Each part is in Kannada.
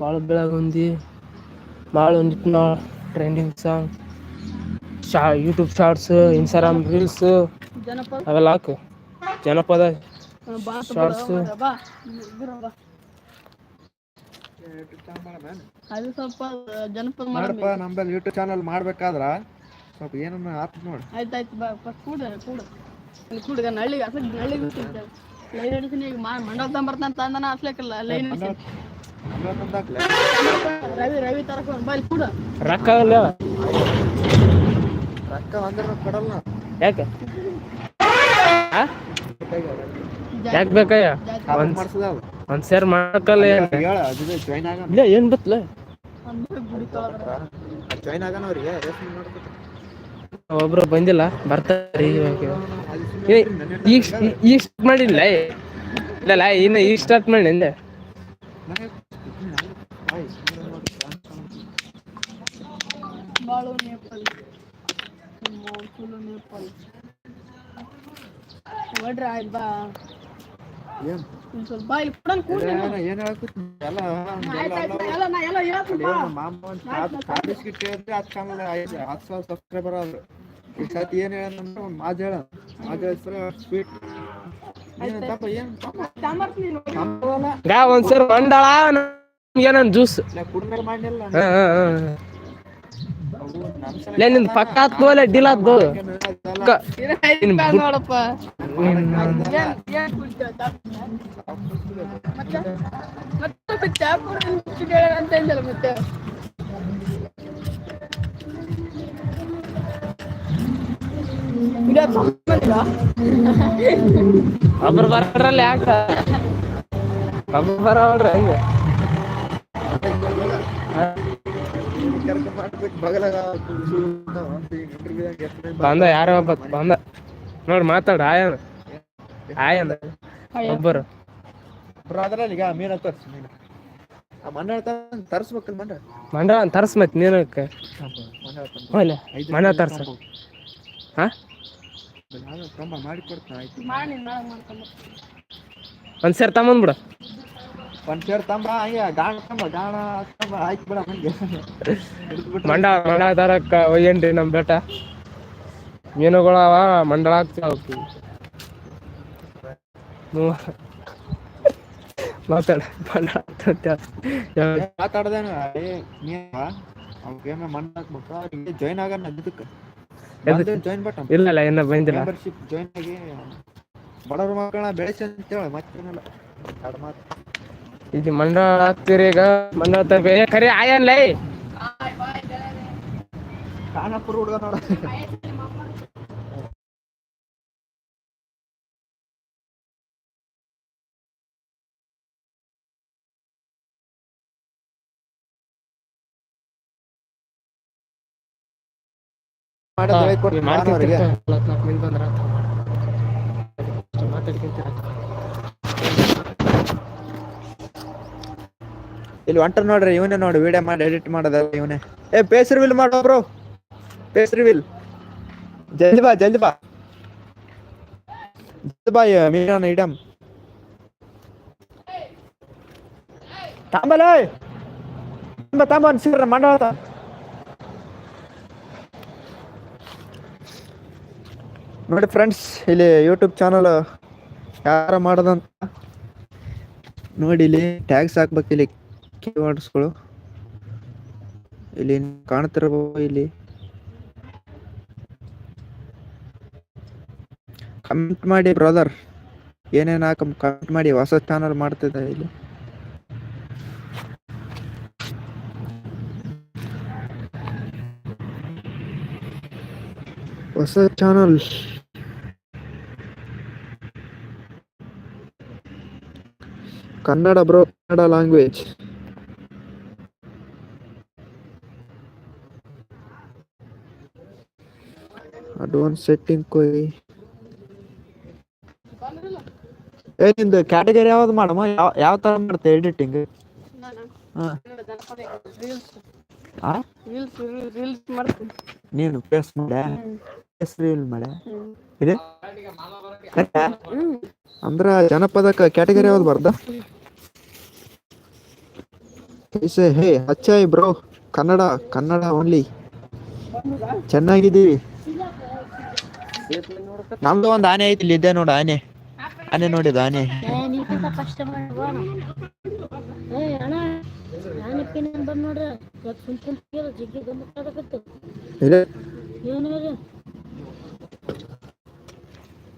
ಬಾಳ ಬೆಳಗುಂದಿ ಬಾಳ ನಾ ಟ್ರೆಂಡಿಂಗ್ ಸಾಂಗ್ ಶಾ ಯೂಟ್ಯೂಬ್ ಶಾರ್ಟ್ಸ್ ಇನ್ಸ್ಟಾಗ್ರಾಮ್ ರೀಲ್ಸ್ ಅವೆಲ್ಲ ಹಾಕು. ಜನಪದ ಶಾರ್ಟ್ಸ್ ಅದು ಸ್ವಲ್ಪ ಜನಪದ ಮಾಡಪ್ಪ ನಮ್ಮಲ್ಲಿ ಯೂಟ್ಯೂಬ್ ಚಾನಲ್ ಮಾಡ್ಬೇಕಾದ್ರ ಸ್ವಲ್ಪ ಏನನ್ನ ಹಾಕ್ ನೋಡಿ. ಆಯ್ತು ಆಯ್ತಾಯ್ತು ಬಾ ಕೂಡ ಕೂಡ. ಕೂಡಗ ನಳ್ಳಿಗೆ ಅಸ ನಳ್ಳಿಗೆ ಲೈನ್ ಹಿಡಿತೀನಿ ಈಗ ಮಂಡಲ ತಂಬರ್ತಾನ ತಂದನ ಅಸ್ಲೇಕಲ್ಲ ಲೈನ್ ರವಿ ರವಿ ತರಕ ಮೊಬೈಲ್ ಕೂಡ. ರೊಕ್ಕ ಆಗಲ್ಲ ರೊಕ್ಕ ಅಂದ್ರೆ ಕೊಡಲ್ಲ. ಯಾಕೆ? ಯಾಕೆ ಬೇಕಯ್ಯ? ಒಂದ್ ಸೇರ್ ಮಾಡ್ಕಲ್ಲ ಅದು ಜಾಯ್ನ್ ಆಗ ಇಲ್ಲ ಏನ್ ಬತ್ಲ? ಒಬ್ರು ಬಂದಿಲ್ಲ ಬರ್ತಾರೆ ಈಗ ಸ್ಟಾರ್ಟ್ ಮಾಡಿಲ್ಲ ಇಲ್ಲ ಇನ್ನ ಈಗ ಸ್ಟಾರ್ಟ್ ಮಾಡಿ ಅಂದೆ ಬಾಳು ನೇಪಾಲ್. ಫುಲ್ಲು ನೇಪಾಲ್. ಹೊಡ್ರ ಆಯ್ತು ಬಾ. ಏನ್? ಇನ್ನು ಸ್ವಲ್ಪ ಬಾ ಇಲ್ಲಿ ಕೊಡನ್ ಕೂಡ ಏನ್ ಏನ್ ಹೇಳಕತ್ತಿ? ಎಲ್ಲ ಆಯ್ತು ಆಯ್ತು ಎಲ್ಲ ನಾ ಎಲ್ಲ ಹೇಳ್ತೀನಿ ಬಾ. ಮಾಮ ಒಂದು ಬಿಸ್ಕಿಟ್ ಹೇಳಿದ್ರೆ ಹತ್ತು ಚಾನಲ್ ಐದು ಹತ್ತು ಸಾವಿರ ಸಬ್ಸ್ಕ್ರೈಬರ್ ಆದ್ರು. ಈ ಸತಿ ಏನ್ ಹೇಳಂದ್ರೆ ಒಂದು ಮಾತು ಹೇಳ ಮಾತು ಹೇಳಿಸ್ರೆ ಸ್ವೀಟ್ ಗಾ ಒಂದ್ ಸೇರ್ ಮಂಡಳ ಏನನ್ ಜ್ಯೂಸ್ ನಾ ಕುಡ್ಮೇಲೆ ಮಾಡಿಲ್ಲ ಹಾ ಹಾ ಹಾ. ಲೇ ನಿಂದ್ ಪಕ್ಕ ಹತ್ ಬೋಲೆ ಡಿಲ್ ನೋಡಪ್ಪ ಒಬ್ರು ಬರ್ರಲ್ಲ ಯಾಕ? ಒಬ್ರು ಬರೋಳ್ರಿ ಹಂಗ. ಬಂದ ಯಾರೋ ಒಬ್ಬ ಬಂದ. ನೋಡ್ ಮಾತಾಡ ಆಯನ ಆಯನ್ ಒಬ್ಬರು. ಅದ್ರಲ್ಲಿ ಈಗ ಮೀನ ತರ್ಸಿ ಮೀನು. ಆ ಮಣ್ಣ ತರಿಸ್ಬೇಕಲ್ಲ ಮಣ್ಣ ಮಂಡಳ ತರ್ಸ್ ಮತ್ ನೀನಕ್ಕೆ ಹೋಗ್ಲೆ ಮನೆ ತರ್ಸ. ಹಾ? ಕಂಬ ಮಾಡಿ ಕೊಡ್ತಾನೆ ಆಯ್ತು. ಒಂದ್ ಸೇರ್ ತಮ್ಮಂದ್ಬಿಡು ಒಂದ್ ಸೇರ್ ತಂಬ ಹಂಗೆ ಗಾಣ ತಂಬ ಗಾಣ ತಂಬ ಆಯ್ತು ಬಿಡ ಹಂಗೆ. ಮಂಡ ಮಂಡ ತರಕ್ಕ ಒಯ್ಯನ್ರಿ ನಮ್ ಬೇಟ. ಮೀನುಗಳ ಅವ ಮಂಡಳ ಆಗ್ತಾವ ಮಾತಾಡ ಮಂಡಳ ಮಾತಾಡ್ದೇನ ಏ ನೀ ಅವ್ರಿಗೆ ಮಣ್ಣ ಹಾಕ್ಬೇಕು? ಜಾಯ್ನ್ ಆಗೋಣ ಇದಕ್ಕೆ ಎದಕ್ಕೆ? ಜಾಯ್ನ್ ಬಟ್ ಇಲ್ಲ ಇಲ್ಲ ಇನ್ನ ಬಂದಿಲ್ಲ. ಮೆಂಬರ್ಶಿಪ್ ಜಾಯಿನ್ ಆಗಿ ಬಡವ್ರ ಮಕ್ಕಳನ್ನ ಬೆಳೆಸಿ ಅಂತ ಹೇಳ ಮತ್ತೇನಲ್ಲ. ಎರಡು ಮಾತು. ಇದು ಮಂಡಳ ಆಗ್ತೀರಿ ಈಗ ಮಂಡಳ ತರ್ಬೇ ಏ ಕರಿ ಆಯನ್ ಲೈ ಹುಡುಗ ನೋಡ. ಮಾಡೋದು ಹೇಳ್ಕೊಡ್ತೀನಿ ನಾನು ಅವ್ರಿಗೆ ಇಲ್ಲಿ ಹೊಂಟ ನೋಡ್ರಿ ಇವನೇ ನೋಡಿ ವಿಡಿಯೋ ಮಾಡಿ ಎಡಿಟ್ ಮಾಡೋದ ಇವನೇ. ಏ ಪೇಸ್ ರಿವೀಲ್ ಮಾಡೋ ಬ್ರೋ ಪೇಸ್ ರಿವೀಲ್ ಜಲ್ದಿ ಬಾ ಜಲ್ದಿ ಬಾ. ಜಲ್ದಿ ಬಾ ಮೀನಾನ ಇಡಮ್. ತಾಂಬಲ ತಾಂಬ ತಾಂಬ ಅನ್ಸಿರ ಮಾಡೋ ನೋಡಿ ಫ್ರೆಂಡ್ಸ್ ಇಲ್ಲಿ ಯೂಟ್ಯೂಬ್ ಚಾನಲ್ ಯಾರ ಮಾಡೋದಂತ ನೋಡಿ ಇಲ್ಲಿ ಟ್ಯಾಗ್ಸ್ ಹಾಕ್ಬೇಕು ಇಲ್ಲಿ ಕೀವರ್ಡ್ಸ್ಗಳು ಇಲ್ಲಿ ಕಾಣ್ತಿರ್ಬೋದು ಇಲ್ಲಿ. ಕಮೆಂಟ್ ಮಾಡಿ ಬ್ರದರ್ ಏನೇನು ಹಾಕ ಕಮೆಂಟ್ ಮಾಡಿ ಹೊಸ ಚಾನಲ್ ಮಾಡ್ತಿದ್ದ ಇಲ್ಲಿ. ಹೊಸ channel Kannada bro Kannada language advance setting ಕೊಯ್ ಏ ನಿಂದು ಕ್ಯಾಟಗರಿ ಯಾವ್ದು ಮಾಡಮ್ಮ? ಯಾವ ಯಾವ ತರ ಮಾಡ್ತೆ ಎಡಿಟಿಂಗ್ ನಾನು ಹಾಂ. ಕನ್ನಡ ಜನಪದ ರೀಲ್ಸ್ ಹಾಂ ರೀಲ್ಸ್ ರೀಲ್ಸ್ ಮಾಡ್ತೀನಿ. ನೀನು ಫೇಸ್ ಮಾಡೆ. ಫೇಸ್ ರೀಲ್ ಮಳೆ. ಇದೆ? ಅಂದ್ರ ಜನಪದ ಕ್ಯಾಟಗರಿ ಯಾವ್ದು ಬರ್ದ? ಹೇ ಅಚ್ಚಾಯ್ ಬ್ರೋ ಕನ್ನಡ ಕನ್ನಡ ಓನ್ಲಿ ಚೆನ್ನಾಗಿದ್ದೀವಿ. ನಮ್ದು ಒಂದು ಆನೆ ಐತಿ ಇಲ್ಲಿ ಇದೆ ನೋಡ ಆನೆ. ಆನೆ ನೋಡಿದ ಆನೆ. ನೀಕಿಂತ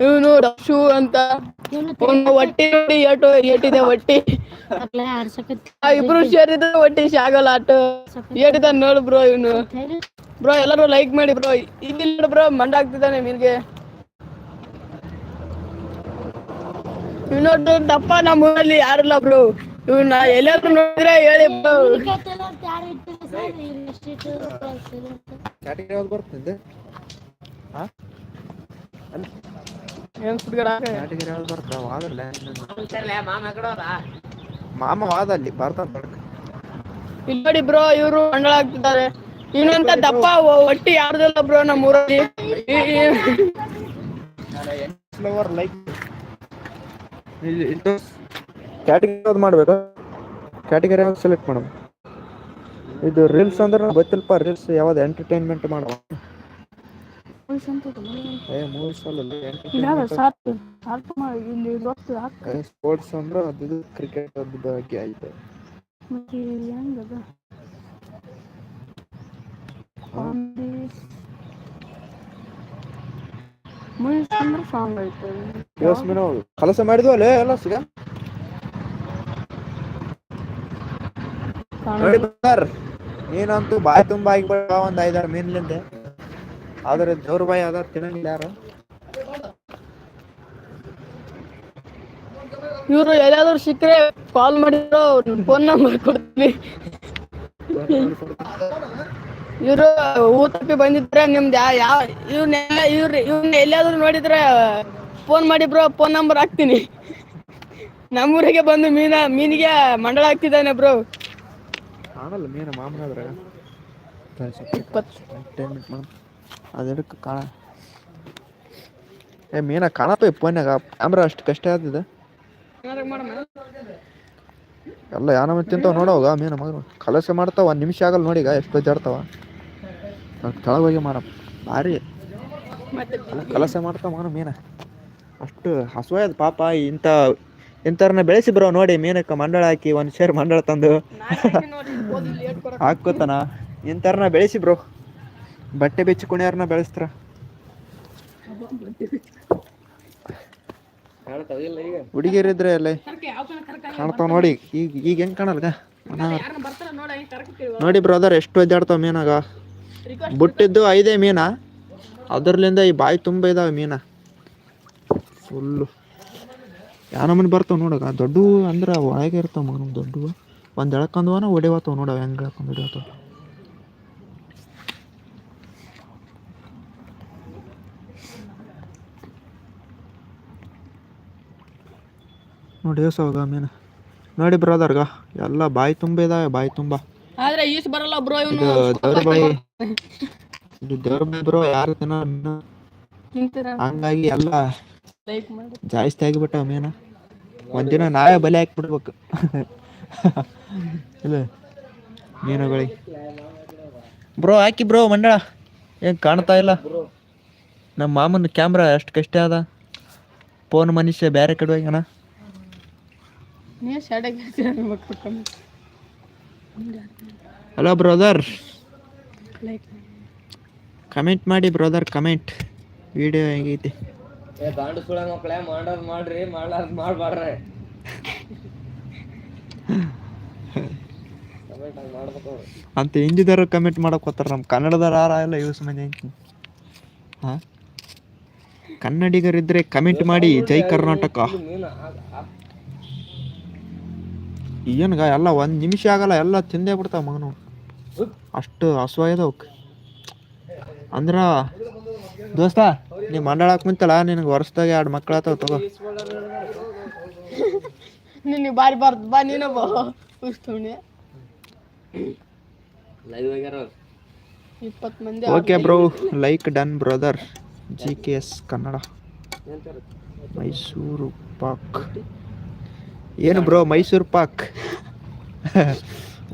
ಇವನು ರಕ್ಷು ಅಂತ. ಅವ್ನು ಹೊಟ್ಟಿ ನೋಡಿ ಏಟು ಏಟಿದೆ ಹೊಟ್ಟಿ. ಆ ಇಬ್ರು ಸೇರಿದ್ರೆ ಹೊಟ್ಟಿ ಶಾಗಲ್ಲ ಆಟ. ಏಟಿದ ನೋಡು ಬ್ರೋ ಇವನು. ಬ್ರೋ ಎಲ್ಲರೂ ಲೈಕ್ ಮಾಡಿ ಬ್ರೋ. ಇಲ್ಲಿ ನೋಡು ಬ್ರೋ ಮಂಡ ಆಗ್ತಿದ್ದಾನೆ ಮೀನ್ಗೆ ಇವನೊಟ್ಟು ದಪ್ಪ ನಮ್ಮ ಊರಲ್ಲಿ ಯಾರಿಲ್ಲ ಬ್ರೋ. ಇವನ್ನ ಎಲ್ಲಾದ್ರೂ ನೋಡಿದ್ರೆ ಹೇಳಿ ಬ್ರೋ. ಬರ್ತದೆ? ಹಾ ಏನ್ ಮಾಮ ವಾದ ಅಲ್ಲಿ ಬಡ್ಕ ಇಲ್ಲಿ ನೋಡಿ ಬ್ರೋ ಇವರು ಮಂಡಳಾಗ್ತಿದ್ದಾರೆ ಇವನಂತ ದಪ್ಪ ಒಟ್ಟಿ ಹೊಟ್ಟಿ ಯಾರ್ದಿಲ್ಲ ಬ್ರೋ ನಮ್ಮ ಊರಲ್ಲಿ? ಕ್ಯಾಟಗರಿ ಯಾವ್ದು ಮಾಡ್ಬೇಕು? ಕ್ಯಾಟಗರಿ ಯಾವ್ದು ಸೆಲೆಕ್ಟ್ ಮಾಡೋದು? ಇದು ರೀಲ್ಸ್ ಅಂದ್ರೆ ಗೊತ್ತಿಲ್ಪ ರೀಲ್ಸ್ ಯಾವ್ದು ಎಂಟರ್ಟೈನ್ಮೆಂಟ್ ಮಾಡವ? ಏ ಅಲ್ಲ ಸಾಕು ಸಾಕು ಮಾಡಿ ಇಲ್ಲಿ ಗೊತ್ತು ಸ್ಪೋರ್ಟ್ಸ್ ಅಂದ್ರೆ ಅದು ಕ್ರಿಕೆಟ್ ಅದ್ರ ಬಗ್ಗೆ ಐತೆ ಮತ್ತೆ ಹೆಂಗದ ಮೂವೀಸ್ ಅಂದ್ರೆ ಸಾಂಗ್ ಕೆಲಸ ಮಾಡಿದ್ವು ಅಲ್ಲೇ ಎಲ್ಲ ಸಿಗ? ನೋಡಿ ನೀನಂತೂ ಬಾಯಿ ತುಂಬಾ ಆಗಿ ಒಂದ್ ಐದಾರು ಮೀನ್ಲಿಂದ. ಆದ್ರೆ ಜೋರ್ ಬಾಯಿ ಅದ ತಿನ್ನಂಗಿಲ್ಲ ಯಾರು? ಇವರು ಎಲ್ಲಾದ್ರೂ ಸಿಕ್ಕರೆ ಕಾಲ್ ಮಾಡಿದ್ರು ಫೋನ್ ನಂಬರ್ ಕೊಡ್ತೀವಿ. ಇವರು ಊ ತಪ್ಪಿ ಬಂದಿದ್ರೆ ನಿಮ್ದು ಯಾವ ಯಾವ ಇವ್ನೆಲ್ಲ ಇವ್ರ ಇವ್ನ ಎಲ್ಲಾದ್ರೂ ನೋಡಿದ್ರೆ ಫೋನ್ ಮಾಡಿ ಬ್ರೋ ಫೋನ್ ನಂಬರ್ ಹಾಕ್ತೀನಿ. ನಮ್ಮೂರಿಗೆ ಬಂದು ಮೀನ ಮೀನಿಗೆ ಮಂಡಳ ಹಾಕ್ತಿದ್ದಾನೆ ಬ್ರೋ ಮೀನು ಮಾಮನ ಅದ್ರಾಗ ಇಪ್ಪತ್ತು ಅದಕ್ಕೆ ಕಾಣ. ಏ ಮೀನ ಕಾಣಪ್ಪ ಫೋನ್ಯಾಗ ಕ್ಯಾಮ್ರಾ ಅಷ್ಟು ಕಷ್ಟ ಆದಿದೆ ಎಲ್ಲ ಯಾನ ತಿಂತಾವ ನೋಡವಾಗ ಮೀನು ಮಗ ಕಲಸ ಮಾಡ್ತಾವ ಒಂದು ನಿಮಿಷ ಆಗಲ್ಲ ನೋಡಿ ಈಗ ಎಷ್ಟು ಕೆಳಗೆ ಹೋಗಿ ಮಾಡ ಭಾರಿ ಕಲಸ ಮಾಡ್ತಾವ ಮಗನು ಮೀನ. ಅಷ್ಟು ಹಸುವಾಯ್ತು ಪಾಪ ಇಂಥ ಇಂಥವ್ರನ್ನ ಬೆಳೆಸಿ ಬ್ರೋ ನೋಡಿ ಮೀನಕ್ಕೆ ಮಂಡಳ ಹಾಕಿ ಒಂದು ಶೇರ್ ಮಂಡಳ ತಂದು. ಹಾಕೋತಾನ ಇಂಥವ್ರನ್ನ ಬೆಳೆಸಿ ಬ್ರೋ. ಬಟ್ಟೆ ಬೆಚ್ಚಿ ಕುಣಿಯಾರನ್ನ ಬೆಳೆಸ್ತಾರ? ಹುಡುಗಿಯರಿದ್ರೆ ಅಲ್ಲೇ ಕಾಣ್ತಾವ ನೋಡಿ, ಈಗ ಈಗ ಹೆಂಗ್ ಕಾಣಲ್ಗ? ನೋಡಿ ಬ್ರದರ್ ಎಷ್ಟು ಒದ್ದಾಡ್ತಾವ ಮೀನಾಗ? ಬುಟ್ಟಿದ್ದು ಐದೇ ಮೀನಾ? ಅದರ್ಲಿಂದ ಈ ಬಾಯಿ ತುಂಬ ಇದಾವೆ ಮೀನ. ಫುಲ್ಲು. ಯಾನಮ್ಮನ ಬರ್ತಾವ ನೋಡಗ ದೊಡ್ಡವು ಅಂದ್ರೆ ಒಳಗೆ ಇರ್ತಾವ ಮಗನ ದೊಡ್ಡವು ಒಂದು ಎಳ್ಕೊಂಡ್ವನ ಹೊಡಿವತ್ತಾವ ನೋಡವ ಹೆಂಗೆ ಎಳ್ಕೊಂಡು ಹೊಡಿವತ್ತಾವ ನೋಡಿ ಸೌಗ ಮೀನು ನೋಡಿ ಬ್ರದರ್ಗ ಎಲ್ಲ ಬಾಯಿ ತುಂಬ ಇದಾವೆ ಬಾಯಿ ತುಂಬ. ಆದ್ರೆ ಈಸ್ ಬರಲ್ಲ ಬ್ರೋ ಇವನು. ದೇವ್ರ ಬಾಯಿ ಇದು ದೇವ್ರ ಬಾಯಿ ಬ್ರೋ ಯಾರು ತಿನ್ನ ಹಂಗಾಗಿ ಎಲ್ಲ ಜಾಸ್ತಿ ಆಗಿಬಿಟ್ಟ ಮೀನ ಒಂದಿನ ನಾವೇ ಬಲಿ ಹಾಕ್ಬಿಡ್ಬೇಕು. ಇಲ್ಲ. ಮೀನುಗಳಿ ಬ್ರೋ ಹಾಕಿ ಬ್ರೋ ಮಂಡಳ. ಏನ್ ಕಾಣ್ತಾ ಇಲ್ಲ. ನಮ್ಮ ಮಾಮನ ಕ್ಯಾಮ್ರಾ ಎಷ್ಟು ಕಷ್ಟ ಅದ. ಫೋನ್ ಮನುಷ್ಯ ಬೇರೆ ಕಡೆ ಹೋಗ್ಯಾನ. ನೀವು ಶಾಡೆಗೆ ಹಲೋ ಬ್ರದರ್ ಲೈಕ್ ಕಮೆಂಟ್? ಮಾಡಿ ಬ್ರದರ್ ಕಮೆಂಟ್ ವಿಡಿಯೋ ಹೆಂಗೈತಿ ಏ ಗಾಂಡು ಸುಳ ಮಕ್ಕಳೇ ಮಾಡೋದ್ ಮಾಡ್ರಿ ಮಾಡ್ಲಾರ್ದ್ ಮಾಡ್ಬಾರ್ರಿ. ಅಂತ ಹಿಂದಿದಾರ ಕಮೆಂಟ್ ಮಾಡಕ್ ಹೋತಾರ ನಮ್ಮ ಕನ್ನಡದವ್ರು ಯಾರ ಎಲ್ಲ ಯೂಸ್ ಮಂದಿ ಹಾ? ಕನ್ನಡಿಗರಿದ್ರೆ ಕಮೆಂಟ್ ಮಾಡಿ ಜೈ ಕರ್ನಾಟಕ. ಏನ್ಗ ಎಲ್ಲ ಒಂದ್ ನಿಮಿಷ ಆಗಲ್ಲ ಎಲ್ಲ ತಿಂದೇ ಬಿಡ್ತಾವ ಮಗನು. ಅಷ್ಟು ಹಸುವಾಗ್ಯದ ಅವಕ್. ಅಂದ್ರ ದೋಸ್ತ ನೀ ಮಂಡಳಾಕ್ ಕುಂತಲ್ಲ ನಿನಗೆ ವರ್ಷದಾಗ ಎರಡು ಮಕ್ಕಳ ತಗೋ. ನಿನ್ನ ಬಾರಿ ಬಾರ್ದು ಬಾ ನೀನು ಬಾ. ಉಸ್ತುಣಿ ಇಪ್ಪತ್ತು ಮಂದಿ okay bro like done brother G K S Kannada Mysore pak ಏನು ಬ್ರೋ ಮೈಸೂರು ಪಾಕ್.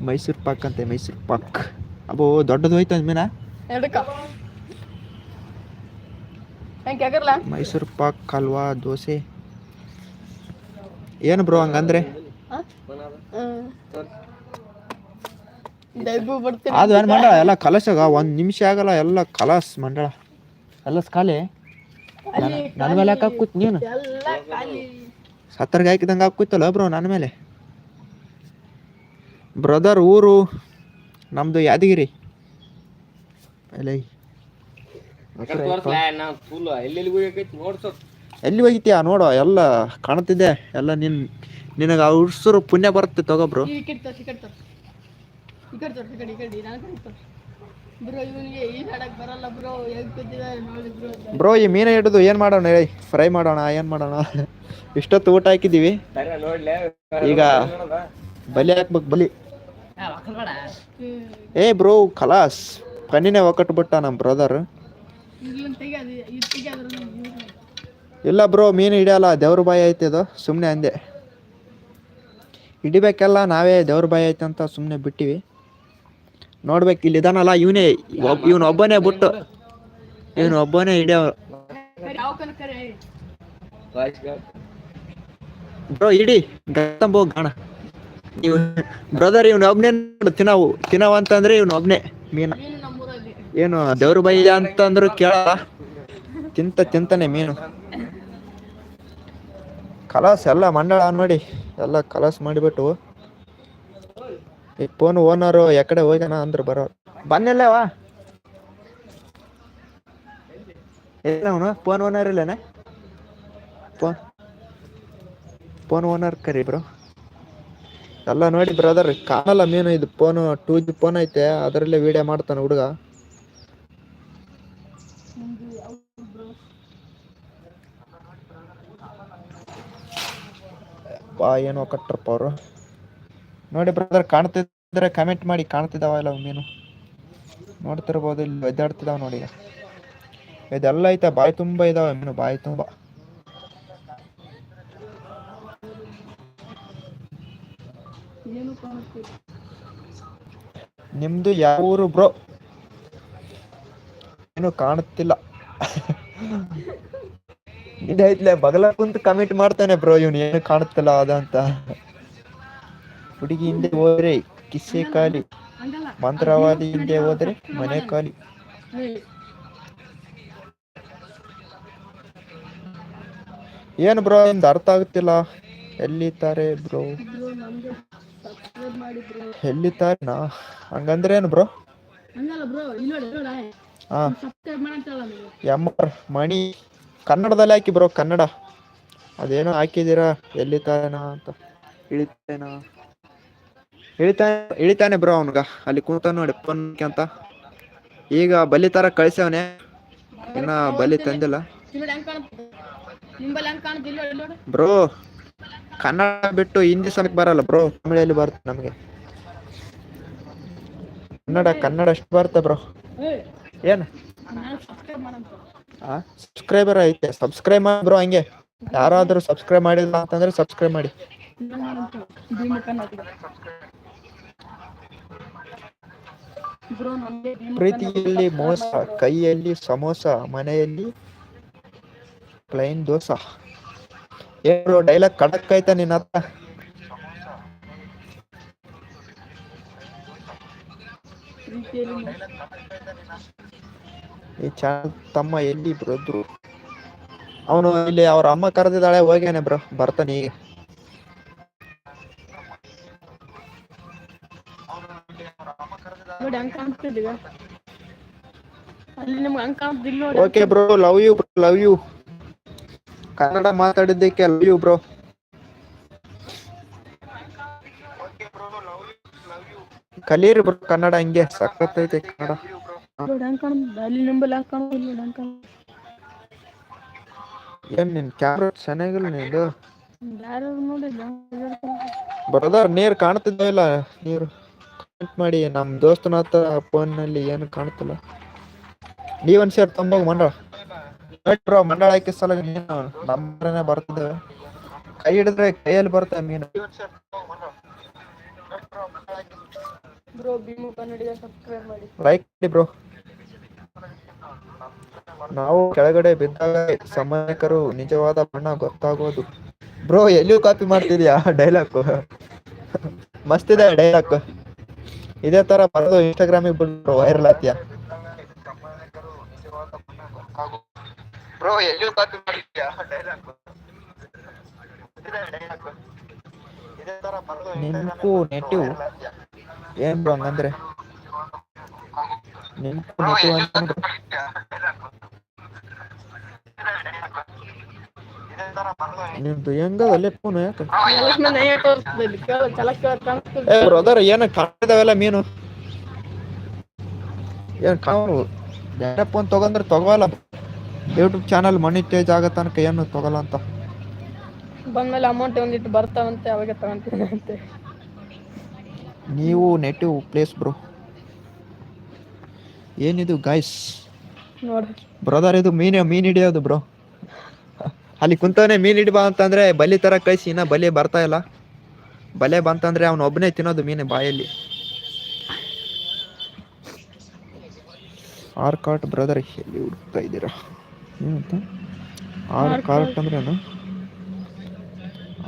ಮೈಸೂರು ಪಾಕ್ ಅಂತೆ ಮೈಸೂರು ಪಾಕ್. ಅಬ್ಬೋ ದೊಡ್ಡದು ಹೋಯ್ತು ಅಂದ್ಮೇನ ಮೈಸೂರು ಪಾಕ್ ಹಲ್ವಾ ದೋಸೆ. ಏನು ಬ್ರೋ ಹಂಗಂದ್ರೆ? ಅದು ಏನು ಮಂಡಳ? ಎಲ್ಲ ಕಲಸಾಗ ಒಂದು ನಿಮಿಷ ಆಗಲ್ಲ ಎಲ್ಲ ಕಲಸ್ ಮಂಡಳ. ಎಲ್ಲ ಖಾಲಿ? ನನ್ನ ಮೇಲೆ ಯಾಕೆ ಕೂತ್ ನೀನು? ಸತ್ತರ್ಗೆ ಹಾಕಿದಂಗೆ ಹಾಕೋಯ್ತಲ್ಲ ಬ್ರೋ ನನ್ನ ಮೇಲೆ ಬ್ರದರ್ ಊರು ನಮ್ಮದು ಯಾದಗಿರಿ ಎಲೈ. ಎಲ್ಲಿ ಹೋಗಿತ್ಯಾ ನೋಡೋ ಎಲ್ಲ ಕಾಣ್ತಿದ್ದೆ ಎಲ್ಲ ನಿನ್ ನಿನಗೆ ಆ ಹುಡ್ಸರು ಪುಣ್ಯ ಬರುತ್ತೆ ತಗೋ ಬ್ರೋ ಈ ಮೀನ ಹಿಡಿದು ಏನು ಮಾಡೋಣ ಹೇಳಿ? ಫ್ರೈ ಮಾಡೋಣ ಏನು ಮಾಡೋಣ? ಇಷ್ಟೊತ್ತು ಊಟ ಹಾಕಿದೀವಿ ಈಗ ಬಲಿ ಹಾಕ್ಬೇಕು ಬಲಿ. ಏ ಬ್ರೋ ಕಲಾಸ್ ಕಣ್ಣಿನೇ ಒಕ್ಕಟ್ಬಿಟ್ಟ ನಮ್ಮ ಬ್ರದರ್ ಇಲ್ಲ ಬ್ರೋ ಮೀನು ಹಿಡಿಯಲ್ಲ ದೇವ್ರ ಬಾಯಿ ಐತೆ ಅದು ಸುಮ್ಮನೆ ಅಂದೆ. ಹಿಡಿಬೇಕಲ್ಲ ನಾವೇ ದೇವ್ರ ಬಾಯಿ ಐತೆ ಅಂತ ಸುಮ್ಮನೆ ಬಿಟ್ಟಿವಿ. ನೋಡ್ಬೇಕು, ಇಲ್ಲಿ ಇದಾನಲ್ಲ, ಇವನೇ ಇವನ್ ಒಬ್ಬನೇ ಬಿಟ್ಟು. ಇವನು ಒಬ್ಬನೇ ಕನ್ ಬ್ರೋ ಇಡಿ ಗತ್ತಂಬೋ ಗಾಣ ನೀವು ಬ್ರದರ್ ಇವನ್ ಒಬ್ನೇ ತಿನ್ನವು ತಿನ್ನವ ಅಂತಂದ್ರೆ ಇವನ್ ಒಬ್ನೇ. ಮೀನ. ಏನು ದೇವ್ರ ಬೈಯ ಅಂತಂದ್ರು ಕೇಳ ತಿಂತ, ತಿಂತಾನೆ ಮೀನು. ಕಲಾಸ್ ಎಲ್ಲ ಮಂಡಳ ಮಾಡಿ ಎಲ್ಲ ಕಲಾಸ್ ಮಾಡಿಬಿಟ್ಟು. ಈ ಫೋನ್ ಓನರು ಎಕಡೆ ಹೋಗ್ಯಾನ ಅಂದ್ರೆ ಬರೋ ಬನ್ನಿಲ್ಲವಾ ಇಲ್ಲ ಅವನು? ಫೋನ್ ಓನರ್ ಇಲ್ಲೇನೆ? ಫೋನ್ ಫೋನ್ ಓನರ್ ಕರಿ ಬ್ರೋ ಎಲ್ಲ ನೋಡಿ ಬ್ರದರ್ ಕಾಣಲ್ಲ ಮೀನು ಇದು ಫೋನು ಟೂ ಜಿ ಫೋನ್ ಐತೆ ಅದರಲ್ಲೇ ವಿಡಿಯೋ ಮಾಡ್ತಾನೆ ಹುಡುಗ. ಏನೋ ಕಟ್ಟ್ರಪ್ಪ ಅವರು. ನೋಡಿ ಬ್ರದರ್ ಕಾಣ್ತಿದ್ರೆ ಕಮೆಂಟ್ ಮಾಡಿ ಕಾಣ್ತಿದಾವ ಇಲ್ಲ ಮೀನು ನೋಡ್ತಿರ್ಬೋದು, ಇಲ್ಲಿ ಒದ್ದಾಡ್ತಿದಾವ ನೋಡಿ. ಇದೆಲ್ಲ ಐತೆ, ಬಾಯಿ ತುಂಬಾ ಇದಾವೆ ಮೀನು ಬಾಯಿ ತುಂಬಾ. ನಿಮ್ದು ಯಾವ ಊರು ಬ್ರೋ ಏನು ಕಾಣುತ್ತಿಲ್ಲ. ಇದೈತ್ಲೆ ಬಗಲ ಕುಂತ ಕಮೆಂಟ್ ಮಾಡ್ತಾನೆ ಬ್ರೋ ಇವನು, ಏನು ಕಾಣುತ್ತಿಲ್ಲ ಅದಂತ. ಹುಡುಗಿ ಹಿಂದೆ ಹೋದ್ರೆ ಕಿಸ್ಸೆ ಖಾಲಿ ಮಂತ್ರವಾದಿ ಹಿಂದೆ ಹೋದ್ರೆ ಮನೆ ಖಾಲಿ. ಏನು ಬ್ರೋ ನಿಮ್ದು ಅರ್ಥ ಆಗುತ್ತಿಲ್ಲ? ಎಲ್ಲಿದ್ದಾರೆ ಬ್ರೋ? ಎಲ್ಲಿತಾರೆ ಬ್ರೋ? ನಾ ಹಂಗಂದ್ರೆ ಏನು ಬ್ರೋ ಹಾ. ಎಂ ಆರ್ ಮಣಿ ಕನ್ನಡದಲ್ಲಿ ಹಾಕಿ ಬ್ರೋ ಕನ್ನಡ. ಅದೇನೋ ಹಾಕಿದ್ದೀರಾ? ಎಲ್ಲಿತಾನೇನಾ ಅಂತ. ಇಳಿತೇನಾ? ಇಳಿತಾನೆ ಇಳಿತಾನೆ ಬ್ರೋ ಅವನ್ಗ. ಅಲ್ಲಿ ಕೂತ ನೋಡಿ ಅಂತ. ಈಗ ಬಲಿ ತರ ಕಳಿಸವನೆ ಇನ್ನ ಬಲಿ ತಂದಿಲ್ಲ. ಬ್ರೋ ಕನ್ನಡ ಬಿಟ್ಟು ಹಿಂದಿ ಸಮೇತ ಬರಲ್ಲ ಬ್ರೋ ತಮಿಳಲ್ಲಿ ಬರುತ್ತೆ ನಮಗೆ. ಕನ್ನಡ ಕನ್ನಡ ಅಷ್ಟು ಬರುತ್ತೆ ಬ್ರೋ ಏನ್? ಸಬ್ಸ್ಕ್ರೈಬರ್ ಐತೆ. ಸಬ್ಸ್ಕ್ರೈಬ್ ಮಾಡಿ ಬ್ರೋ ಹಂಗೆ. ಯಾರಾದ್ರೂ ಸಬ್ಸ್ಕ್ರೈಬ್ ಮಾಡಿಲ್ಲ ಅಂತಂದ್ರೆ ಸಬ್ಸ್ಕ್ರೈಬ್ ಮಾಡಿ ನಾನು ಮಾಡಂತ ಭೀಮ ಕನ್ನಡ ಬ್ರೋ ನಮಗೆ ಭೀಮ ಪ್ರೀತಿಯಲ್ಲಿ ಮೋಸ ಕೈಯಲ್ಲಿ ಸಮೋಸ ಮನೆಯಲ್ಲಿ ಪ್ಲೈನ್ ದೋಸ. ಏನು ಡೈಲಾಗ್ ಕಡಕ್ ಆಯ್ತಾ ನಿನ್ನ ಹತ್ರ? ಈ ಚಾನಲ್ ತಮ್ಮ ಎಲ್ಲಿ ಬ್ರದ್ರು? ಅವನು ಇಲ್ಲಿ ಅವ್ರ ಅಮ್ಮ ಕರೆದಿದ್ದಾಳೆ ಹೋಗ್ಯಾನೆ ಬ್ರೋ ಬರ್ತಾನೆ ಈಗ. ನೋಡಿ ಹಂಗ್ ಕಾಣಿಸ್ತಿದ್ದೀಗ ಅಲ್ಲಿ ನಿಮ್ಗೆ ಹಂಗ್ ಕಾಣಿಸ್ತಿಲ್ಲ ನೋಡಿ. Okay bro love you love you Kannada ಮಾತಾಡಿದ್ದಕ್ಕೆ love you bro ಕಲೀರಿ ಬ್ರೋ ಕನ್ನಡ ಹಂಗೆ. ಸಖತ್ತೈತೆ ಕನ್ನಡ. ನೋಡಿ ಹಂಗ್ ಕಾಣಿಸ್ತಿದೆ ಅಲ್ಲಿ ನಿಂಬಲ್ಲಿ ಹಂಗ್ ಕಾಣಿಸ್ತಿಲ್ಲ ನೋಡಿ ಹಂಗ್ ಕಾಣಿಸ್ತಿದೆ ಏನ್ ನಿನ್ ಕ್ಯಾಮ್ರಾ ಚೆನ್ನಾಗಿಲ್ಲ ನಿಂದು ಬ್ರದರ್ ನೀರ್ ಕಾಣ್ತಿದ್ದ ಇಲ್ಲ? ನೀರು? ಮಾಡಿ ನಮ್ ದೋಸ್ತನ ಹತ್ರ ಫೋನ್ನಲ್ಲಿ ಏನು ಕಾಣ್ತಿಲ್ಲ. ನೀವೊಂದ್ ಸೇರ್ ತಂಬೋಗ್ ಮಂಡಳ. ಬ್ರೋ ಮಂಡಳ ಹಾಕಿ ಸಲ ನೀನು ನಮ್ಮನೆ ಬರ್ತಿದ್ದೇವೆ ಕೈ ಹಿಡಿದ್ರೆ ಕೈಯಲ್ಲಿ ಬರ್ತವೆ ಮೀನು. ಬ್ರೋ ಭೀಮು ಕನ್ನಡಿಗ ಸಬ್ಸ್ಕ್ರೈಬ್ ಮಾಡಿ. ಲೈಕ್ ಮಾಡಿ ಬ್ರೋ ನಾವು ಕೆಳಗಡೆ ಬಿದ್ದಾಗ ಸಮಯಕರು ನಿಜವಾದ ಬಣ್ಣ ಗೊತ್ತಾಗೋದು. ಬ್ರೋ ಎಲ್ಲಿಯೂ ಕಾಪಿ ಮಾಡ್ತಿದ್ಯಾ? ಡೈಲಾಗ್ ಮಸ್ತ್ ಇದೆ ಡೈಲಾಗ್ ಇದೇ ತರ ಬರೋದು ಇನ್ಸ್ಟಾಗ್ರಾಮಿಗೆ ಬಿಟ್ಟು ವೈರಲ್ ಆತಿಯ ಬ್ರೋ ಎಲ್ಲಿಯೂ ಕಾಪಿ ಮಾಡಿದ್ಯಾ? ಡೈಲಾಗ್ ನಿನ್ಕು ನೆಟಿವ್. ಏನ್ ಬ್ರೋ ಹಂಗಂದ್ರೆ? ನಿನ್ಕು ನೆಟಿವ್ ಅಂತ ನಿಮ್ದು ಹೆಂಗದ ಅಲ್ಲೇ ಫೋನ್ ಯಾಕೆ ಏ ಬ್ರದರ್ ಏನ ಕಾಣ್ತಿದಾವೆಲ್ಲ ಮೀನು? ಏನ್ ಕಾಣು ಬೇರೆ ಫೋನ್ ತಗೊಂಡ್ರೆ ತಗೋಲ್ಲ. ಯೂಟ್ಯೂಬ್ ಚಾನಲ್ ಮನಿಟೈಸ್ ಆಗ ತನಕ ಏನು ತಗೋಲ್ಲ ಅಂತ. ಬಂದ್ಮೇಲೆ ಅಮೌಂಟ್ ಒಂದಿಟ್ಟು ಬರ್ತಾವಂತೆ ಅವಾಗ ತಗೊಂತೀನಿ ಅಂತೆ. ನೀವು ನೆಟಿವ್ ಪ್ಲೇಸ್ ಬ್ರೋ ಏನಿದು ಗೈಸ್ ನೋಡಿ. ಬ್ರದರ್ ಇದು ಮೀನ್ ಮೀನ್ ಹಿಡಿಯೋದು ಬ್ರೋ ಅಲ್ಲಿ ಕುಂತವನೇ ಮೀನ್ ಹಿಡಿಬಾ ಅಂತಂದ್ರೆ ಬಲಿ ತರ ಕಳಿಸಿ ಇನ್ನ ಬಲಿ ಬರ್ತಾ ಇಲ್ಲ. ಬಲೆ ಬಂತಂದ್ರೆ ಅವನ ಒಬ್ಬನೇ ತಿನ್ನೋದು ಮೀನು ಬಾಯಲ್ಲಿ. ಆರ್ ಕಾರ್ಟ್ ಬ್ರದರ್ ಎಲ್ಲಿ ಹುಡುಕ್ತಾ ಇದ್ದೀರಾ? ಏನಂತ? ಆರ್ ಕಾರ್ಟ್ ಅಂದ್ರೇನು?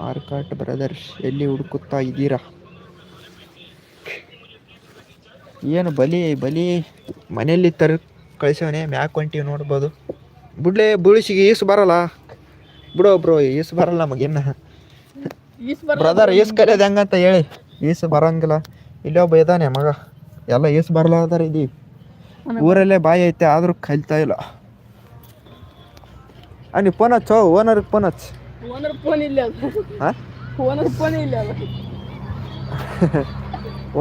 ಆರ್ ಕಾರ್ಟ್ ಬ್ರದರ್ ಎಲ್ಲಿ ಹುಡುಕುತ್ತಾ ಇದ್ದೀರಾ? ಏನು ಬಲಿ ಬಲಿ ಮನೆಯಲ್ಲಿ ತರ ಕಳಿಸವನೇ ಮ್ಯಾಕ್ ಹೊಂಟಿವಿ ನೋಡ್ಬೋದು. ಬುಡ್ಲೆ ಬುಳಿಸಿಗೆ ಈಸು ಬರಲ್ಲ. ಬಿಡೋ ಬ್ರೋ ಈಸು ಬರಲ್ಲ ಬರ. ಬ್ರದರ್ ಈಸ್ ಕಲಿಯೋದು ಹೆಂಗಂತ ಹೇಳಿ. ಈಸು ಬರಂಗಿಲ್ಲ. ಇಲ್ಲೇ ಒಬ್ಬ ಇದಾನೆ ಮಗ. ಎಲ್ಲ ಈಸು ಬರಲಾದಾರ ಇದೀವಿ ಊರಲ್ಲೇ ಬಾಯಿ ಐತೆ ಆದ್ರೂ ಕಲಿತಾ ಇಲ್ಲ. ಅನಿ ಫೋನ್ ಹಚ್ಚೋ ಓನರ್ಗೆ ಫೋನ್ ಹಚ್ ಓನರ್ ಫೋನ್ ಇಲ್ಲ ಓನರ್ ಫೋನ್ ಇಲ್ಲ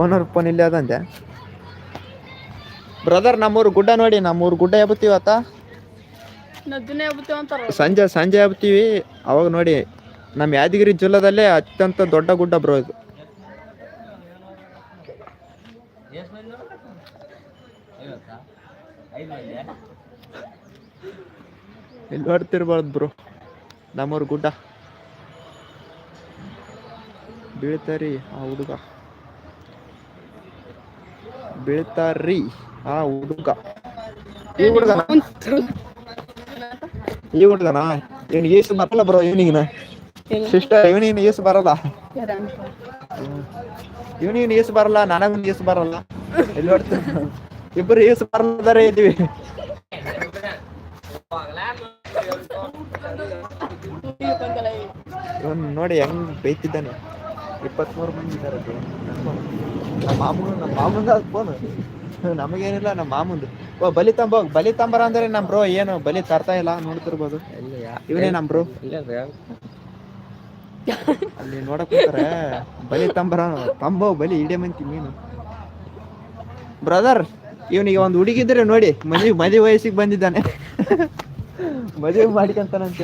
ಓನರ್ ಫೋನ್ ಇಲ್ಲ ಅದಂದೆ ಬ್ರದರ್ ನಮ್ಮೂರು ಗುಡ್ಡ ನೋಡಿ ನಮ್ಮೂರು ಗುಡ್ಡ ಎಬ್ಬತ್ತೀವತ್ತ ಸಂಜೆ ಸಂಜೆ ಆಗ್ತೀವಿ ಅವಾಗ ನೋಡಿ ನಮ್ಮ ಯಾದಗಿರಿ ಜಿಲ್ಲಾದಲ್ಲೇ ಅತ್ಯಂತ ದೊಡ್ಡ ಗುಡ್ಡ ಬ್ರೋ ಇದು. ಇಲ್ಲಿ ನೋಡ್ತಿರ್ಬಾರ್ದು ಬ್ರೋ. ನಮ್ಮೂರು ಗುಡ್ಡ. ಬೀಳ್ತಾರಿ ಆ ಹುಡುಗ. ಬೀಳ್ತಾರ್ರಿ ಆ ಹುಡುಗ. ಈ ಹುಡುಗನ? ಈ ಹುಡುಗನ ಇವ್ನಿಗೆ ಏಸು ಬರಲ್ಲ ಬ್ರೋ ಇವನಿಗಿನ. ಸಿಸ್ಟರ್ ಇವನಿಗಿನ ಏಸು ಬರಲ್ಲ? ಇವನಿಗಿನ ಏಸು ಬರಲ್ಲ ನನಗೂ ಏಸು ಬರಲ್ಲ. ಎಲ್ಲಿ ನೋಡ್ತೀನಿ ಇಬ್ಬರು ಏಸು ಬರಲ್ಲದಾರೆ ಇದೀವಿ ಇವನ್ ನೋಡಿ ಹೆಂಗ್ ಬೈತಿದ್ದಾನೆ ಇಪ್ಪತ್ಮೂರು ಮಂದಿ ಇದ್ದಾರೆ. ನಮ್ಮ ಮಾಮೂಲು ನಮ್ಮ ಮಾಮೂನ ಫೋನ್ ನಮಗೇನಿಲ್ಲ ನಮ್ಮ ಮಾಮುಂದು. ಓ ಬಲಿ ತಂಬ ಬಲಿ ತಂಬರ ಅಂದ್ರೆ ನಮ್ ಬ್ರೋ ಏನು ಬಲಿ ತರ್ತಾ ಇಲ್ಲ ನೋಡ್ತಿರ್ಬೋದು. ಇವನೇ ನಮ್ ಬ್ರೋ ಅಲ್ಲಿ ನೋಡಕ್ ಹೋಗ್ತಾರೆ ಬಲಿ ತಂಬರ ತಂಬೋ ಬಲಿ ಹಿಡಿಯಮಂತಿ ಮೀನು ಬ್ರದರ್ ಇವನಿಗೆ ಒಂದು ಹುಡುಗಿದ್ರೆ ನೋಡಿ ಮದುವೆ ಮದುವೆ ವಯಸ್ಸಿಗೆ ಬಂದಿದ್ದಾನೆ. ಮದುವೆ ಮಾಡ್ಕೊಂತಾನಂತ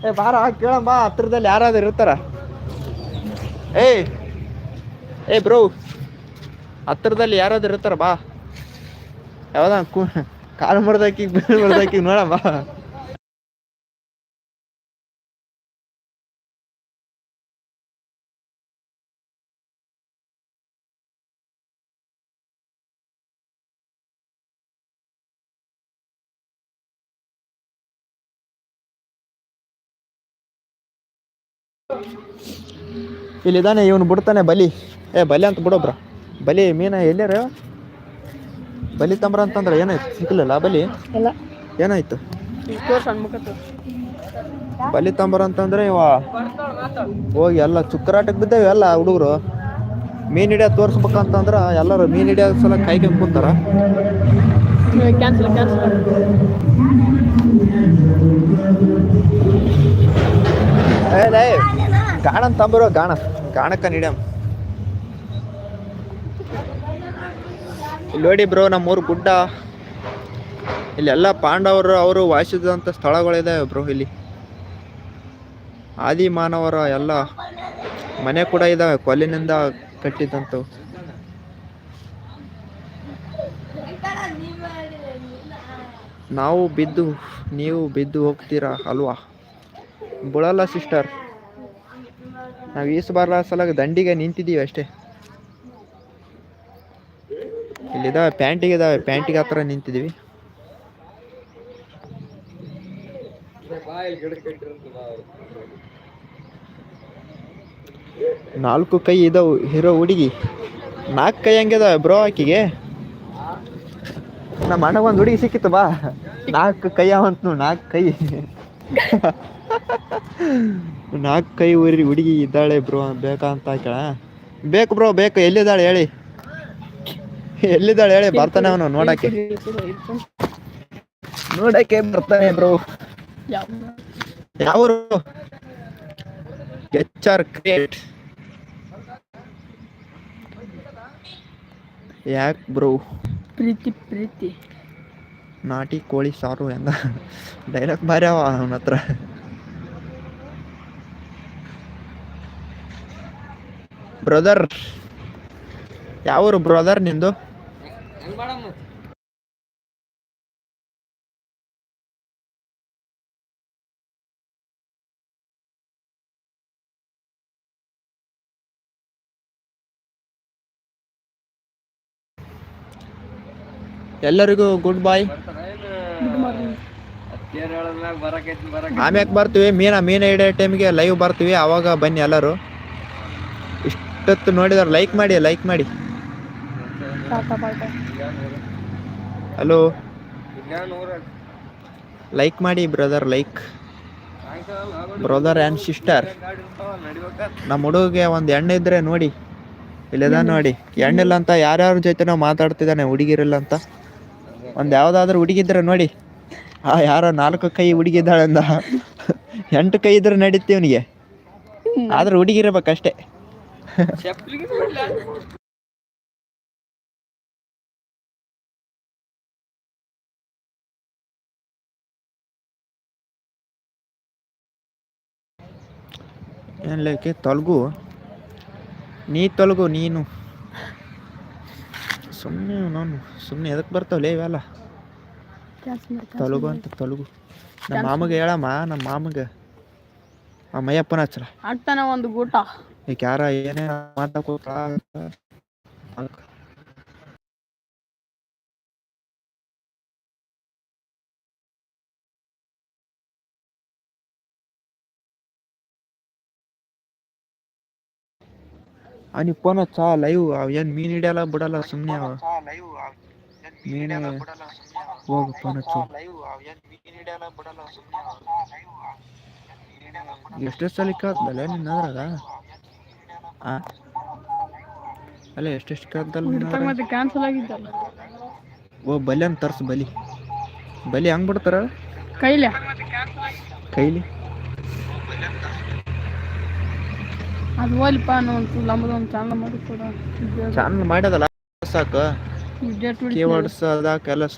ಏ ಬಾರ ಕೇಳಮ್ಮ ಹತ್ರದಲ್ಲಿ ಯಾರಾದ್ರೂ ಇರ್ತಾರ? ಏಯ್ ಏ ಬ್ರೋ ಹತ್ರದಲ್ಲಿ ಯಾರಾದ್ರೂ ಇರ್ತಾರ ಬಾ. ಯಾವ್ದ ಕೂ ಕಾಲು ಮುರ್ದಾಕಿ ಬೀಳ್ ಮುರ್ದಾಕಿ ನೋಡಮ್ಮ. ಇಲ್ಲಿದ್ದಾನೆ, ಇವನು ಬಿಡ್ತಾನೆ ಬಲಿ. ಏ, ಬಲಿ ಅಂತ ಬಿಡೋಬ್ರ. ಬಲಿ ಮೀನ ಎಲ್ಲಾರ ಬಲಿ ತಂಬ್ರ ಅಂತಂದ್ರೆ ಏನಾಯ್ತು? ಸಿಕ್ಕಿಲ್ಲಲ್ಲ ಬಲಿ? ಇಲ್ಲ. ಏನಾಯ್ತು? ಬಲಿ ತಂಬರ ಅಂತಂದ್ರೆ ಇವ ಹೋಗಿ ಎಲ್ಲ ಚುಕ್ಕರಾಟಕ್ಕೆ ಬಿದ್ದೇವೆ ಎಲ್ಲ ಹುಡುಗರು. ಮೀನ್ ಹಿಡಿಯೋದು ತೋರ್ಸ್ಬೇಕಂತಂದ್ರ ಎಲ್ಲರೂ ಮೀನ್ ಹಿಡಿಯ ಸಲ ಕೈಗೆ ಕೂತಾರ. ಏ ಗಾಣ ತಂಬರೋ ಗಾಣ. ಗಾಣಕ್ಕ ನಿಡ್ಯಮ್. ಇಲ್ಲಿ ನೋಡಿ ಬ್ರೋ, ನಮ್ಮೂರು ಗುಡ್ಡ. ಇಲ್ಲಿ ಎಲ್ಲ ಪಾಂಡವರು ಅವರು ವಾಸಿಸಿದಂಥ ಸ್ಥಳಗಳಿದಾವೆ ಬ್ರೋ ಇಲ್ಲಿ. ಆದಿ ಮಾನವರ ಎಲ್ಲ ಮನೆ ಕೂಡ ಇದಾವೆ ಕೊಲ್ಲಿನಿಂದ ಕಟ್ಟಿದಂಥವು. ನಾವು ಬಿದ್ದು, ನೀವು ಬಿದ್ದು ಹೋಗ್ತೀರಾ ಅಲ್ವಾ? ಬುಡಲ್ಲ ಸಿಸ್ಟರ್. ನಾವು ಈಸು ಬಾರ್ಲ ಸಲ ದಂಡಿಗೆ ನಿಂತಿದ್ದೀವಿ ಅಷ್ಟೇ. ಇಲ್ಲಿದಾವೆ ಪ್ಯಾಂಟಿಗೆ ಇದಾವೆ ಪ್ಯಾಂಟಿಗೆ ಹತ್ರ ನಿಂತಿದ್ದೀವಿ. ನಾಲ್ಕು ಕೈ ಇದಾವು ಹೀರೋ ಹುಡುಗಿ. ನಾಲ್ಕು ಕೈ ಹಂಗಿದಾವೆ ಬ್ರೋ ಆಕಿಗೆ. ನಮ್ಮ ಅಣ್ಣ ಒಂದು ಹುಡುಗಿ ಸಿಕ್ಕಿತ್ತು ಬಾ. ನಾಲ್ಕು ಕೈ ಅವಂತ ನಾಲ್ಕು ಕೈ. ನಾಲ್ಕು ಕೈ ಊರಿ ಹುಡುಗಿ ಇದ್ದಾಳೆ ಬ್ರೋ, ಬೇಕಾ ಅಂತ ಕೇಳ. ಬೇಕು ಬ್ರೋ, ಬೇಕು. ಎಲ್ಲಿದ್ದಾಳೆ ಹೇಳಿ. ಎಲ್ಲಿದ್ದಾಳೆ ಹೇಳಿ ಬರ್ತಾನೆ ಅವನು ನೋಡಕ್ಕೆ. ನೋಡಕ್ಕೆ ಬರ್ತಾನೆ ಬ್ರೋ. ಯಾವ ಎಚ್ ಆರ್ ಕ್ರಿಯೇಟ್. ಯಾಕ್ ಬ್ರೋ? ಪ್ರೀತಿ ಪ್ರೀತಿ. ನಾಟಿ ಕೋಳಿ ಸಾರು ಎಂದ ಡೈಲಾಗ್ ಭಾರಿ ಅವ ಅವನ ಹತ್ರ. ಬ್ರದರ್ ಯಾವ್ರು ಬ್ರದರ್ ನಿಂದು? ಎಲ್ಲರಿಗೂ ಗುಡ್ ಬಾಯ್. ಆಮ್ಯಾಕ್ ಬರ್ತೀವಿ ಮೀನ ಮೀನ ಹಿಡಿಯೋ ಟೈಮ್ಗೆ ಲೈವ್ ಬರ್ತೀವಿ ಅವಾಗ ಬನ್ನಿ ಎಲ್ಲರೂ. ಇಷ್ಟೊತ್ತು ನೋಡಿದ್ರೆ ಲೈಕ್ ಮಾಡಿ ಲೈಕ್ ಮಾಡಿ. ಹಲೋ ಲೈಕ್ ಮಾಡಿ brother like brother and sister ನಮ್ಮ ಹುಡುಗಿಗೆ ಒಂದು ಹೆಣ್ಣು ಇದ್ರೆ ನೋಡಿ. ಇಲ್ಲದ ನೋಡಿ. ಎಣ್ಣಿಲ್ಲ ಅಂತ ಯಾರ್ಯಾರ ಜೊತೆ ನಾವು ಮಾತಾಡ್ತಿದ್ದಾನೆ ಹುಡುಗಿರಿಲ್ಲ ಅಂತ. ಒಂದು ಯಾವ್ದಾದ್ರು ಹುಡುಗಿದ್ರೆ ನೋಡಿ. ಆ ಯಾರೋ ನಾಲ್ಕು ಕೈ ಹುಡುಗಿದ್ದಾಳೆ ಅಂದ ಎಂಟು ಕೈ ಇದ್ರೆ ನಡೀತಿ ಅವನಿಗೆ. ಆದ್ರೆ ಹುಡುಗಿರ್ಬೇಕಷ್ಟೇ ಏನ್ಲೇಕೆ ತೊಲಗು. ನೀ ತೊಲಗು ನೀನು. ಸುಮ್ಮನೆ ನಾನು ಸುಮ್ಮನೆ ಎದಕ್ಕೆ ಬರ್ತಾವಲೇ ಇವೆಲ್ಲ. ತೊಲಗು ಅಂತ ತೊಲಗು. ನಮ್ಮ ಮಾಮಗೆ ಹೇಳಮ್ಮ ನಮ್ಮ ಮಾಮಗೆ. ಆ ಮಯ್ಯಪ್ಪನ ಹಚ್ಚಲ ಆಗ್ತಾನೆ ಒಂದು ಗೂಟ ಈಗ ಯಾರ ಏನೇ ಮಾತಾಡ್ಕೋತ ಅವನಿಗೆ ಫೋನ್ ಹಚ್ಚ ಲೈವ್ ಅವ ಏನು ಮೀನು ಹಿಡಿಯಲ್ಲ ಬಿಡಲ್ಲ ಸುಮ್ಮನೆ ಅವ ಮೀನು ಹೋಗು ಫೋನ್ ಹಚ್ಚು ಎಷ್ಟೇ ಸಲ ಕೇಳ್ತಲ್ಲ ನಿನ್ನ ಅದ್ರಾಗ ಆ ಅಲ್ಲ ಎಷ್ಟೆಷ್ಟು ಕೇಳ್ತಲ್ಲ ಕ್ಯಾನ್ಸಲ್ ಆಗಿದ್ದಲ್ಲ ಓ ಬಲಿ ಅಂತ ತರ್ಸು ಬಲಿ ಬಲಿ ಹೆಂಗ್ ಬಿಡ್ತಾರ ಕೈಲೆ ಕೈಲಿ ಅದು ಹೋಲಿಪ್ಪ ಒಂದು ನಮ್ಮದು ಒಂದು ಚಾನಲ್ ಮಾಡಿ ಕೊಡ. ಚಾನಲ್ ಮಾಡಿದಲ್ಲ ಸಾಕು. ಕೀವರ್ಡ್ಸ್ ಅದ ಕೆಲಸ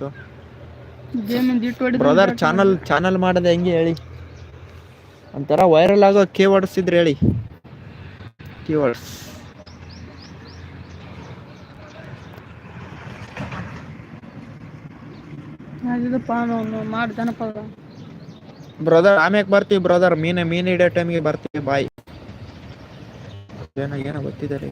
ಬ್ರದರ್ ಚಾನಲ್ ಚಾನಲ್ ಮಾಡೋದು ಹೆಂಗೆ ಹೇಳಿ? ಒಂಥರ ವೈರಲ್ ಆಗೋ ಕೀವರ್ಡ್ಸ್ ಇದ್ರೆ ಹೇಳಿ. ಕೀವರ್ಡ್ಸ್ ಬ್ರದರ್ ಆಮ್ಯಾಕ್ ಬರ್ತೀವಿ ಬ್ರದರ್ ಮೀನ ಮೀನ್ ಹಿಡಿಯೋ ಟೈಮ್ಗೆ ಬರ್ತೀವಿ ಬಾಯ್ ಏನೋ ಏನೋ ಗೊತ್ತಿದ್ದಾರೆ